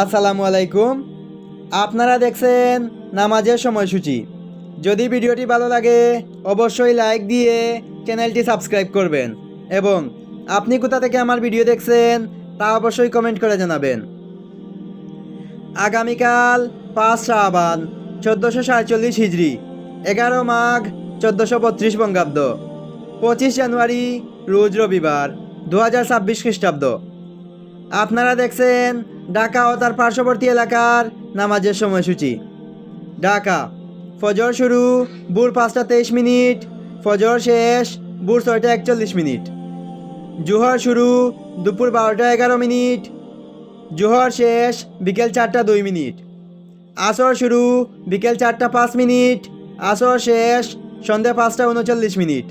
আসসালামু আলাইকুম। আপনারা দেখছেন নামাজের সময়সূচি। যদি ভিডিওটি ভালো লাগে, অবশ্যই লাইক দিয়ে চ্যানেলটি সাবস্ক্রাইব করবেন এবং আপনি কোথা থেকে আমার ভিডিও দেখছেন, তা অবশ্যই কমেন্ট করে জানাবেন। আগামীকাল পাঁচ শাহবান চোদ্দোশো সাতচল্লিশ হিজড়ি এগারো মাঘ চোদ্দোশো বত্রিশ বঙ্গাব্দ, পঁচিশ জানুয়ারি রোজ রবিবার দু হাজার ছাব্বিশ খ্রিস্টাব্দ। আপনারা দেখছেন ঢাকা ও তার পার্শ্ববর্তী এলাকার নামাজের সময়সূচি। ঢাকা, ফজর শুরু, ভোর পাঁচটা তেইশ মিনিট, ফজর শেষ, ভোর ছয়টা একচল্লিশ মিনিট। জোহর শুরু, দুপুর বারোটা এগারো মিনিট, জোহর শেষ, বিকেল চারটা দুই মিনিট। আসর শুরু, বিকেল চারটা পাঁচ মিনিট, আসর শেষ সন্ধ্যে পাঁচটা উনচল্লিশ মিনিট।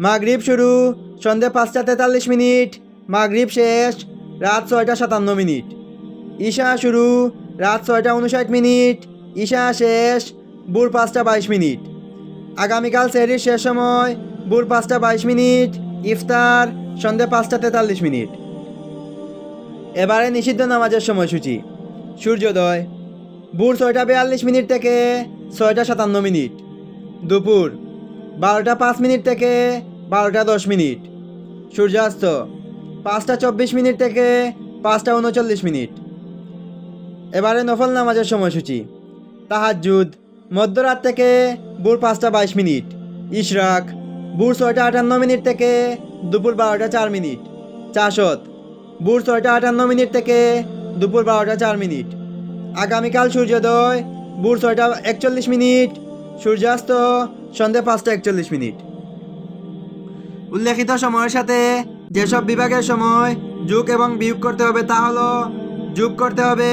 মাগরিব শুরু সন্ধ্যে পাঁচটা তেতাল্লিশ মিনিট, মাগরিব শেষ, রাত ছয়টা সাতান্ন মিনিট। ঈশা শুরু। রাত ছয়টা উনষাট মিনিট। ঈশা শেষ। ভোর পাঁচটা বাইশ মিনিট। আগামীকাল সেহরির শেষ সময়। ভোর পাঁচটা বাইশ মিনিট। ইফতার। সন্ধ্যে পাঁচটা তেতাল্লিশ মিনিট। এবারে নিষিদ্ধ নামাজের সময়সূচি। সূর্যোদয়। ভোর ছয়টা বিয়াল্লিশ মিনিট থেকে ছয়টা সাতান্ন মিনিট। দুপুর। বারোটা পাঁচ মিনিট থেকে বারোটা দশ মিনিট। সূর্যাস্ত। পাঁচটা চব্বিশ মিনিট থেকে পাঁচটা উনচল্লিশ মিনিট। এবারে নফল নামাজের সময়সূচি। তাহাজুদ মধ্যরাত থেকে ভোর পাঁচটা বাইশ মিনিট। ইশরাক, ভোর ছয়টা আটান্ন মিনিট থেকে দুপুর বারোটা চার মিনিট। চাষত, ভোর ছয়টা আটান্ন মিনিট থেকে দুপুর বারোটা চার মিনিট। আগামীকাল সূর্যোদয়, ভোর ছয়টা একচল্লিশ মিনিট, সূর্যাস্ত সন্ধে পাঁচটা একচল্লিশ মিনিট। উল্লেখিত সময়ের সাথে যেসব বিভাগের সময় যোগ এবং বিয়োগ করতে হবে তা হলো, যোগ করতে হবে